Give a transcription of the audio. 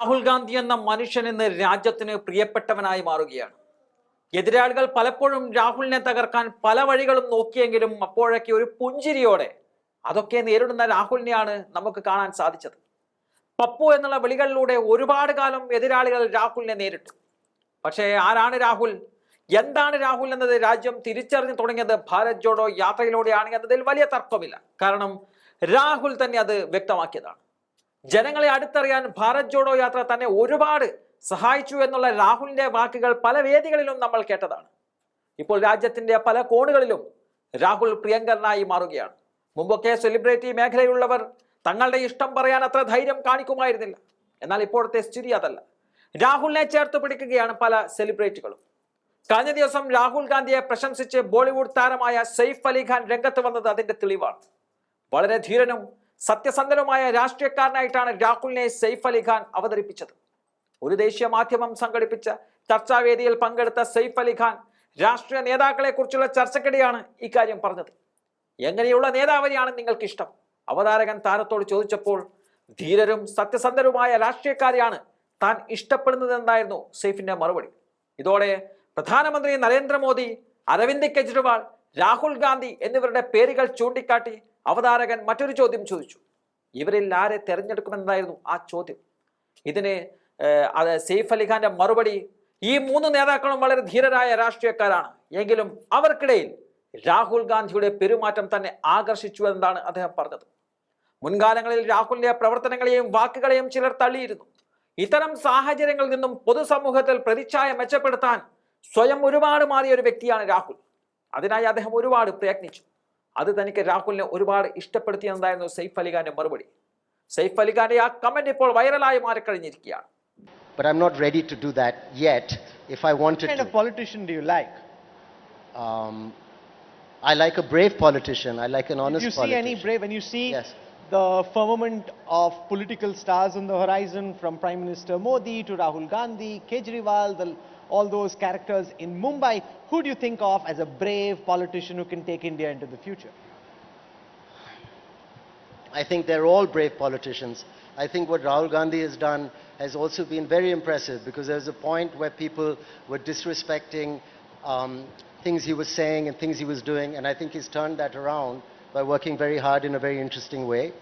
രാഹുൽ ഗാന്ധി എന്ന മനുഷ്യൻ ഇന്ന് രാജ്യത്തിന് പ്രിയപ്പെട്ടവനായി മാറുകയാണ്. എതിരാളികൾ പലപ്പോഴും രാഹുലിനെ തകർക്കാൻ പല വഴികളും നോക്കിയെങ്കിലും അപ്പോഴൊക്കെ ഒരു പുഞ്ചിരിയോടെ അതൊക്കെ നേരിടുന്ന രാഹുലിനെയാണ് നമുക്ക് കാണാൻ സാധിച്ചത്. പപ്പു എന്നുള്ള വിളികളിലൂടെ ഒരുപാട് കാലം എതിരാളികൾ രാഹുലിനെ നേരിട്ടു. പക്ഷേ ആരാണ് രാഹുൽ? എന്താണ് രാഹുൽ എന്നത് രാജ്യം തിരിച്ചറിഞ്ഞു തുടങ്ങിയത് ഭാരത് ജോഡോ യാത്രയിലൂടെയാണ് എന്നതിൽ വലിയ തർക്കമില്ല. കാരണം രാഹുൽ തന്നെ അത് വ്യക്തമാക്കിയതാണ്. ജനങ്ങളെ അടുത്തറിയാൻ ഭാരത് ജോഡോ യാത്ര തന്നെ ഒരുപാട് സഹായിച്ചു എന്നുള്ള രാഹുലിന്റെ വാക്കുകൾ പല വേദികളിലും നമ്മൾ കേട്ടതാണ്. ഇപ്പോൾ രാജ്യത്തിന്റെ പല കോണുകളിലും രാഹുൽ പ്രിയങ്കരനായി മാറുകയാണ്. മുമ്പൊക്കെ സെലിബ്രിറ്റി മേഖലയിലുള്ളവർ തങ്ങളുടെ ഇഷ്ടം പറയാൻ അത്ര ധൈര്യം കാണിക്കുമായിരുന്നില്ല. എന്നാൽ ഇപ്പോഴത്തെ സ്ഥിതി അതല്ല. രാഹുലിനെ ചേർത്ത് പിടിക്കുകയാണ് പല സെലിബ്രിറ്റികളും. കഴിഞ്ഞ ദിവസം രാഹുൽ ഗാന്ധിയെ പ്രശംസിച്ച് ബോളിവുഡ് താരമായ സെയ്ഫ് അലിഖാൻ രംഗത്ത് വന്നത് അതിന്റെ തെളിവാണ്. വളരെ ധീരനും സത്യസന്ധനുമായ രാഷ്ട്രീയക്കാരനായിട്ടാണ് രാഹുലിനെ സെയ്ഫ് അലിഖാൻ അവതരിപ്പിച്ചത്. ഒരു ദേശീയ മാധ്യമം സംഘടിപ്പിച്ച ചർച്ചാവേദിയിൽ പങ്കെടുത്ത സെയ്ഫ് അലിഖാൻ രാഷ്ട്രീയ നേതാക്കളെ കുറിച്ചുള്ള ചർച്ചക്കിടെയാണ് ഇക്കാര്യം പറഞ്ഞത്. എങ്ങനെയുള്ള നേതാവിനെയാണ് നിങ്ങൾക്ക് ഇഷ്ടം അവതാരകൻ താരത്തോട് ചോദിച്ചപ്പോൾ ധീരരും സത്യസന്ധരുമായ രാഷ്ട്രീയക്കാരെയാണ് താൻ ഇഷ്ടപ്പെടുന്നതെന്നായിരുന്നു സെയ്ഫിന്റെ മറുപടി. ഇതോടെ പ്രധാനമന്ത്രി നരേന്ദ്രമോദി അരവിന്ദ് കെജ്രിവാൾ രാഹുൽ ഗാന്ധി എന്നിവരുടെ പേരുകൾ ചൂണ്ടിക്കാട്ടി അവതാരകൻ മറ്റൊരു ചോദ്യം ചോദിച്ചു. ഇവരിൽ ആരെ തെരഞ്ഞെടുക്കുമെന്നതായിരുന്നു ആ ചോദ്യം. ഇതിന് അത് സെയ്ഫ് അലിഖാന്റെ മറുപടി ഈ മൂന്ന് നേതാക്കളും വളരെ ധീരരായ രാഷ്ട്രീയക്കാരാണ്. എങ്കിലും അവർക്കിടയിൽ രാഹുൽ ഗാന്ധിയുടെ പെരുമാറ്റം തന്നെ ആകർഷിച്ചു എന്നാണ് അദ്ദേഹം പറഞ്ഞത്. മുൻകാലങ്ങളിൽ രാഹുലിന്റെ പ്രവർത്തനങ്ങളെയും വാക്കുകളെയും ചിലർ തള്ളിയിരുന്നു. ഇത്തരം സാഹചര്യങ്ങളിൽ നിന്നും പൊതുസമൂഹത്തിൽ പ്രതിച്ഛായ മെച്ചപ്പെടുത്താൻ സ്വയം ഒരുപാട് മാറിയ ഒരു വ്യക്തിയാണ് രാഹുൽ. അതിനായി അദ്ദേഹം ഒരുപാട് പ്രയത്നിച്ചു. അത് തനിക്ക് രാഹുലിനെ ഒരുപാട് ഇഷ്ടപ്പെടുത്തിയെന്നതായിരുന്നു സെയ്ഫ് അലിഖാന്റെ മറുപടി സെയ്ഫ് അലിഖാന്റെ ആ കമന്റ് ഇപ്പോൾ വൈറലായി മാറിക്കഴിഞ്ഞിരിക്കുകയാണ് But I'm not ready to do that yet. If I What wanted kind to, of politician do you like? um, I like a brave politician. I like an honest politician. you see politician. any brave, when you see Yes. The firmament of political stars on the horizon from Prime Minister Modi to Rahul Gandhi, Kejriwal, the, all those characters in Mumbai, who do you think of as a brave politician who can take India into the future? I think they're all brave politicians. I think what Rahul Gandhi has done has also been very impressive because there was a point where people were disrespecting um, things he was saying and things he was doing, and I think he's turned that around by working very hard in a very interesting way.